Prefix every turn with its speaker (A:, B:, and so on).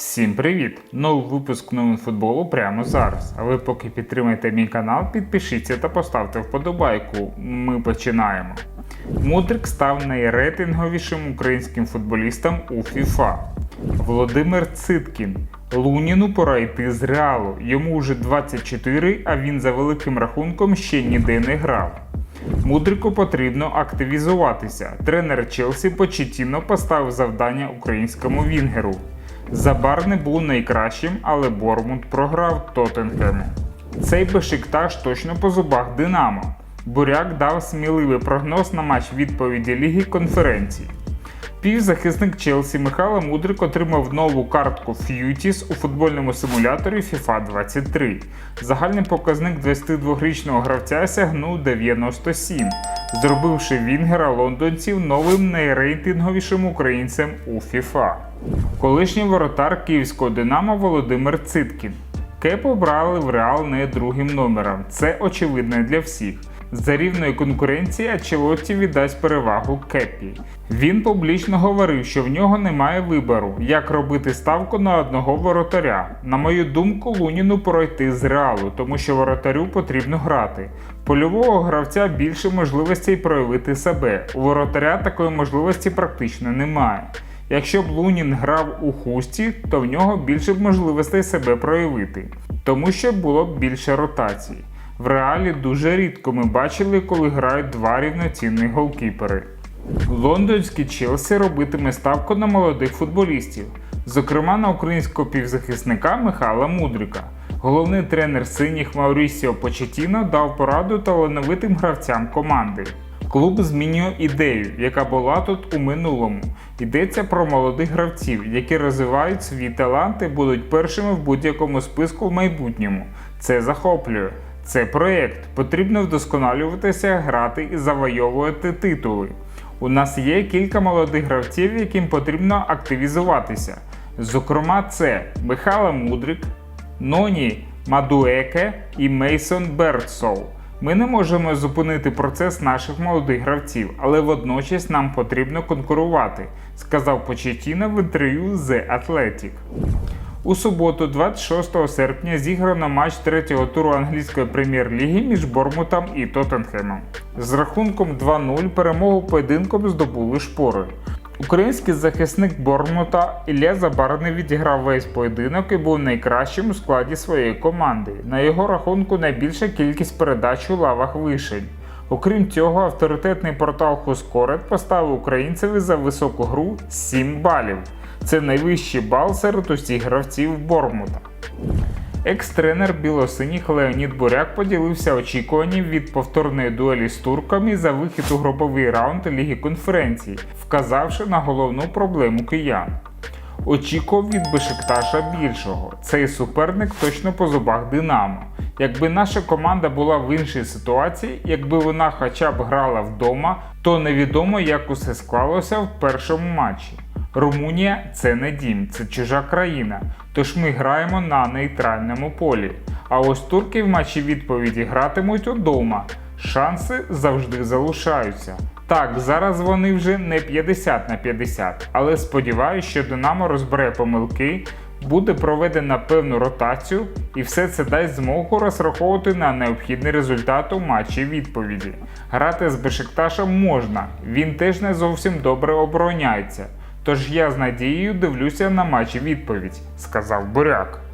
A: Всім привіт! Новий випуск новин футболу прямо зараз. А ви поки підтримайте мій канал, підпишіться та поставте вподобайку. Ми починаємо. Мудрик став найрейтинговішим українським футболістом у FIFA. Володимир Циткін. Луніну пора йти з реалу. Йому вже 24, а він за великим рахунком ще ніде не грав. Мудрику потрібно активізуватися. Тренер Челсі Почетіно поставив завдання українському вінгеру. Забар не був найкращим, але Бормунд програв Тоттенхему. Цей Бешикташ точно по зубах Динамо. Буряк дав сміливий прогноз на матч відповіді Ліги конференцій. Півзахисник Челсі Михайло Мудрик отримав нову картку Ф'ютіс у футбольному симуляторі FIFA 23. Загальний показник 22-річного гравця сягнув 97, зробивши Вінгера лондонців новим найрейтинговішим українцем у FIFA. Колишній воротар київського Динамо Володимир Циткін. Кеп обрали в Реал не другим номером. Це очевидно для всіх. За рівної конкуренції Ачелотті віддасть перевагу Кепі. Він публічно говорив, що в нього немає вибору, як робити ставку на одного воротаря. На мою думку, Луніну пройти з реалу, тому що воротарю потрібно грати. Польового гравця більше можливостей проявити себе. У воротаря такої можливості практично немає. Якщо б Лунін грав у хусті, то в нього більше б можливостей себе проявити, тому що було б більше ротацій. В реалі дуже рідко ми бачили, коли грають два рівноцінні голкіпери. Лондонський Челсі робитиме ставку на молодих футболістів, зокрема на українського півзахисника Михайла Мудрика. Головний тренер синіх Маурісіо Почетіно дав пораду талановитим гравцям команди. Клуб змінює ідею, яка була тут у минулому. Йдеться про молодих гравців, які розвивають свій талант і будуть першими в будь-якому списку в майбутньому. Це захоплює. Це проєкт. Потрібно вдосконалюватися, грати і завойовувати титули. У нас є кілька молодих гравців, яким потрібно активізуватися. Зокрема, це Михайло Мудрик, Ноні Мадуеке і Мейсон Бертсоу. Ми не можемо зупинити процес наших молодих гравців, але водночас нам потрібно конкурувати, сказав Почетіно в інтерв'ю The Athletic. У суботу, 26 серпня, зіграно матч третього туру англійської прем'єр-ліги між Бормутом і Тоттенхемом. З рахунком 2-0 перемогу поєдинком здобули шпори. Український захисник Бормута Ілля Забарний відіграв весь поєдинок і був найкращим у складі своєї команди. На його рахунку найбільша кількість передач у лавах вишень. Окрім цього, авторитетний портал Хускорет поставив українцеві за високу гру 7 балів. Це найвищий бал серед усіх гравців Бормута. Екс-тренер білосиніх Леонід Буряк поділився очікуванням від повторної дуелі з турками за вихід у груповий раунд Ліги конференцій, вказавши на головну проблему киян. Очікував від Бешикташа більшого. Цей суперник точно по зубах Динамо. Якби наша команда була в іншій ситуації, якби вона хоча б грала вдома, то невідомо як усе склалося в першому матчі. Румунія це не дім, це чужа країна, тож ми граємо на нейтральному полі. А ось турки в матчі відповіді гратимуть удома. Шанси завжди залишаються. Так, зараз вони вже не 50 на 50, але сподіваюся, що Динамо розбере помилки, буде проведена певну ротацію, і все це дасть змогу розраховувати на необхідний результат у матчі відповіді. Грати з Бешикташем можна, він теж не зовсім добре обороняється. Тож я з надією дивлюся на матчі відповідь, сказав Буряк.